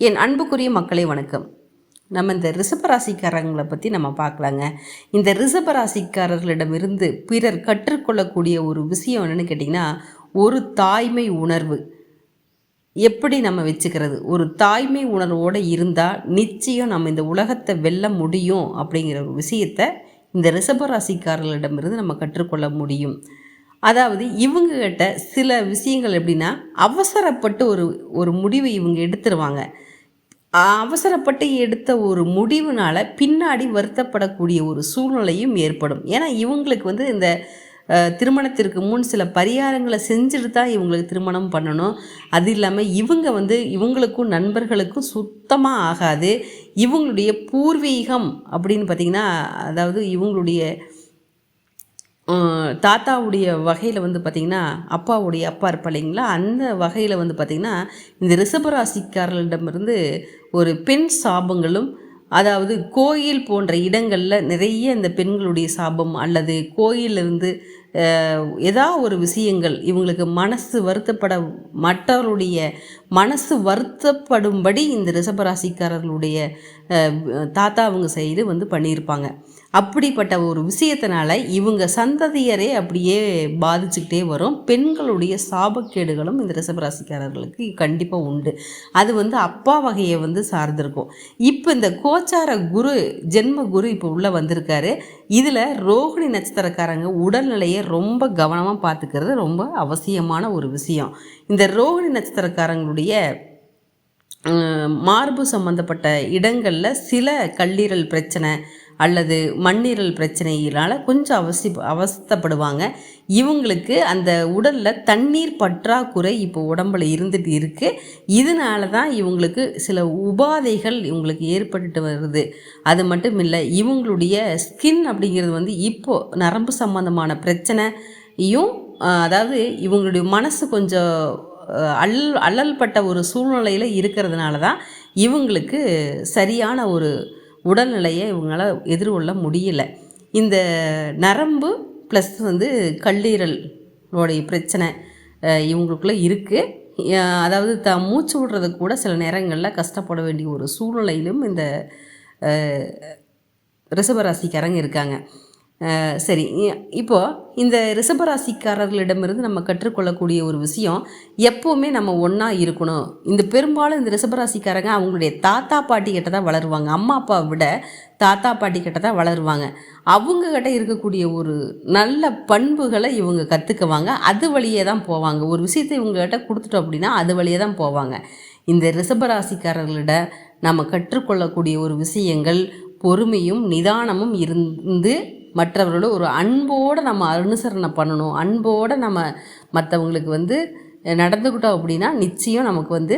என் அன்புக்குரிய மக்களை வணக்கம். நம்ம இந்த ரிஷபராசிக்காரங்களை பற்றி நம்ம பார்க்கலாங்க. இந்த ரிஷபராசிக்காரர்களிடமிருந்து பிறர் கற்றுக்கொள்ளக்கூடிய ஒரு விஷயம் என்னென்னு கேட்டிங்கன்னா ஒரு தாய்மை உணர்வு. எப்படி நம்ம வச்சுக்கிறது? ஒரு தாய்மை உணர்வோடு இருந்தால் நிச்சயம் நம்ம இந்த உலகத்தை வெல்ல முடியும் அப்படிங்கிற ஒரு விஷயத்தை இந்த ரிஷபராசிக்காரர்களிடமிருந்து நம்ம கற்றுக்கொள்ள முடியும். அதாவது இவங்ககிட்ட சில விஷயங்கள் எப்படின்னா அவசரப்பட்டு ஒரு ஒரு முடிவை இவங்க எடுத்துருவாங்க. அவசரப்பட்டு எடுத்த ஒரு முடிவுனால் பின்னாடி வருத்தப்படக்கூடிய ஒரு சூழ்நிலையும் ஏற்படும். ஏன்னா இவங்களுக்கு வந்து இந்த திருமணத்திற்கு முன் சில பரிகாரங்களை செஞ்சுட்டு தான் இவங்களுக்கு திருமணம் பண்ணணும். அது இல்லாமல் இவங்க வந்து இவங்களுக்கும் நண்பர்களுக்கும் சுத்தமாக ஆகாது. இவங்களுடைய பூர்வீகம் அப்படின்னு பார்த்திங்கன்னா அதாவது இவங்களுடைய தாத்தாவுடைய வகையில் வந்து பார்த்திங்கன்னா அப்பாவுடைய அப்பா இருப்பா இல்லைங்களா? அந்த வகையில் வந்து பார்த்திங்கன்னா இந்த ரிஷபராசிக்காரர்களிடமிருந்து ஒரு பெண் சாபங்களும் அதாவது கோயில் போன்ற இடங்களில் நிறைய இந்த பெண்களுடைய சாபம் அல்லது கோயிலிருந்து ஏதா ஒரு விஷயங்கள் இவங்களுக்கு மனசு வருத்தப்பட மற்றவருடைய மனசு வருத்தப்படும்படி இந்த ரிஷபராசிக்காரர்களுடைய தாத்தா அவங்க செய்து வந்து பண்ணியிருப்பாங்க. அப்படிப்பட்ட ஒரு விஷயத்தினால இவங்க சந்ததியரே அப்படியே பாதிச்சுக்கிட்டே வரும். பெண்களுடைய சாபக்கேடுகளும் இந்த ரிஷபராசிக்காரர்களுக்கு கண்டிப்பாக உண்டு. அது வந்து அப்பா வகையை வந்து சார்ந்திருக்கும். இப்போ இந்த கோச்சார குரு ஜென்ம குரு இப்போ உள்ளே வந்திருக்காரு. இதில் ரோகிணி நட்சத்திரக்காரங்க உடல்நிலையை ரொம்ப கவனமாக பார்த்துக்கிறது ரொம்ப அவசியமான ஒரு விஷயம். இந்த ரோகிணி நட்சத்திரக்காரங்களுடைய மார்பு சம்மந்தப்பட்ட இடங்களில் சில கல்லீரல் பிரச்சனை அல்லது மண்ணீரல் பிரச்சனையினால் கொஞ்சம் அவசி அவஸ்தப்படுவாங்க. இவங்களுக்கு அந்த உடலில் தண்ணீர் பற்றாக்குறை இப்போ உடம்பில் இருந்துட்டு இருக்குது இதனால தான் இவங்களுக்கு சில உபாதைகள் இவங்களுக்கு ஏற்பட்டுட்டு வருது. அது மட்டும் இல்லை இவங்களுடைய ஸ்கின் அப்படிங்கிறது வந்து இப்போது நரம்பு சம்பந்தமான பிரச்சனையும் அதாவது இவங்களுடைய மனசு கொஞ்சம் அல் அல்லல்பட்ட ஒரு சூழ்நிலையில் இருக்கிறதுனால தான் இவங்களுக்கு சரியான ஒரு உடல்நிலையை இவங்களால் எதிர்கொள்ள முடியல. இந்த நரம்பு ப்ளஸ் வந்து கல்லீரலோடைய பிரச்சனை இவங்களுக்குள்ளே இருக்குது அதாவது த மூச்சு விடுறது கூட சில நேரங்களில் கஷ்டப்பட வேண்டிய ஒரு சூழ்நிலையிலும் இந்த ரிஷபராசிக்காரங்க இருக்காங்க. சரி இப்போது இந்த ரிஷபராசிக்காரர்களிடமிருந்து நம்ம கற்றுக்கொள்ளக்கூடிய ஒரு விஷயம் எப்போவுமே நம்ம ஒன்றா இருக்கணும். இந்த பெரும்பாலும் இந்த ரிஷபராசிக்காரங்க அவங்களுடைய தாத்தா பாட்டி கிட்ட தான் வளருவாங்க. அம்மா அப்பாவை விட தாத்தா பாட்டி கிட்ட தான் வளருவாங்க. அவங்கக்கிட்ட இருக்கக்கூடிய ஒரு நல்ல பண்புகளை இவங்க கற்றுக்குவாங்க அது வழியே தான் போவாங்க. ஒரு விஷயத்தை இவங்ககிட்ட கொடுத்துட்டோம் அப்படின்னா அது வழியே தான் போவாங்க. இந்த ரிஷபராசிக்காரர்களிட நம்ம கற்றுக்கொள்ளக்கூடிய ஒரு விஷயங்கள் பொறுமையும் நிதானமும் இருந்து மற்றவர்களோட ஒரு அன்போடு நம்ம அனுசரணை பண்ணணும். அன்போடு நம்ம மற்றவங்களுக்கு வந்து நடந்துக்கிட்டோம் அப்படின்னா நிச்சயம் நமக்கு வந்து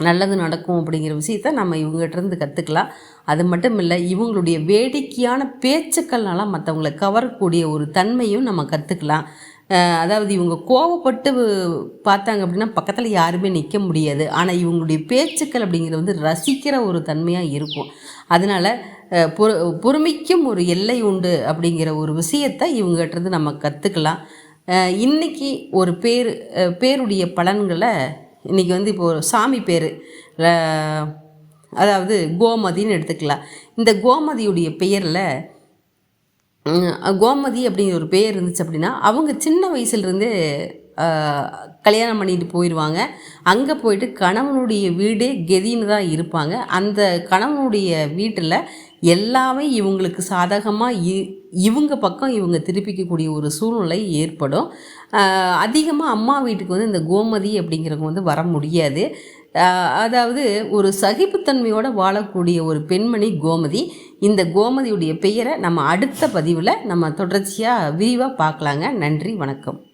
நல்லது நடக்கும் அப்படிங்கிற விஷயத்த நம்ம இவங்ககிட்டருந்து கற்றுக்கலாம் அது மட்டும் இல்லை இவங்களுடைய வேடிக்கையான பேச்சுக்கள்னால மற்றவங்களை கவரக்கூடிய ஒரு தன்மையும் நம்ம கற்றுக்கலாம் அதாவது இவங்க கோவப்பட்டு பார்த்தாங்க அப்படின்னா பக்கத்தில் யாருமே நிற்க முடியாது. ஆனால் இவங்களுடைய பேச்சுக்கள் அப்படிங்கிறது வந்து ரசிக்கிற ஒரு தன்மையாக இருக்கும். அதனால் பொறு பொறுமைக்கும் ஒரு எல்லை உண்டு அப்படிங்கிற ஒரு விஷயத்தை இவங்ககிட்டருந்து நம்ம கற்றுக்கலாம் இன்றைக்கி ஒரு பேர் பேருடைய பலன்களை இன்றைக்கி வந்து இப்போது சாமி பேர் அதாவது கோமதின்னு எடுத்துக்கலாம். இந்த கோமதியுடைய பெயரில் கோமதி அப்படிங்கிற ஒரு பேர் இருந்துச்சு அப்படின்னா அவங்க சின்ன வயசுலேருந்தே கல்யாணம் பண்ணிட்டு போயிடுவாங்க அங்கே போயிட்டு கணவனுடைய வீடே கெதின்னு தான் இருப்பாங்க. அந்த கணவனுடைய வீட்டில் எல்லாமே இவங்களுக்கு சாதகமாக இ இவங்க பக்கம் இவங்க திருப்பிக்கக்கூடிய ஒரு சூழ்நிலை ஏற்படும். அதிகமாக அம்மா வீட்டுக்கு வந்து இந்த கோமதி அப்படிங்கிறவங்க வந்து வர முடியாது. அதாவது ஒரு சகிப்புத்தன்மையோடு வாழக்கூடிய ஒரு பெண்மணி கோமதி. இந்த கோமதியுடைய பெயரை நம்ம அடுத்த பதிவில் நம்ம தொடர்ச்சியாக விரிவாக பார்க்கலாங்க. நன்றி வணக்கம்.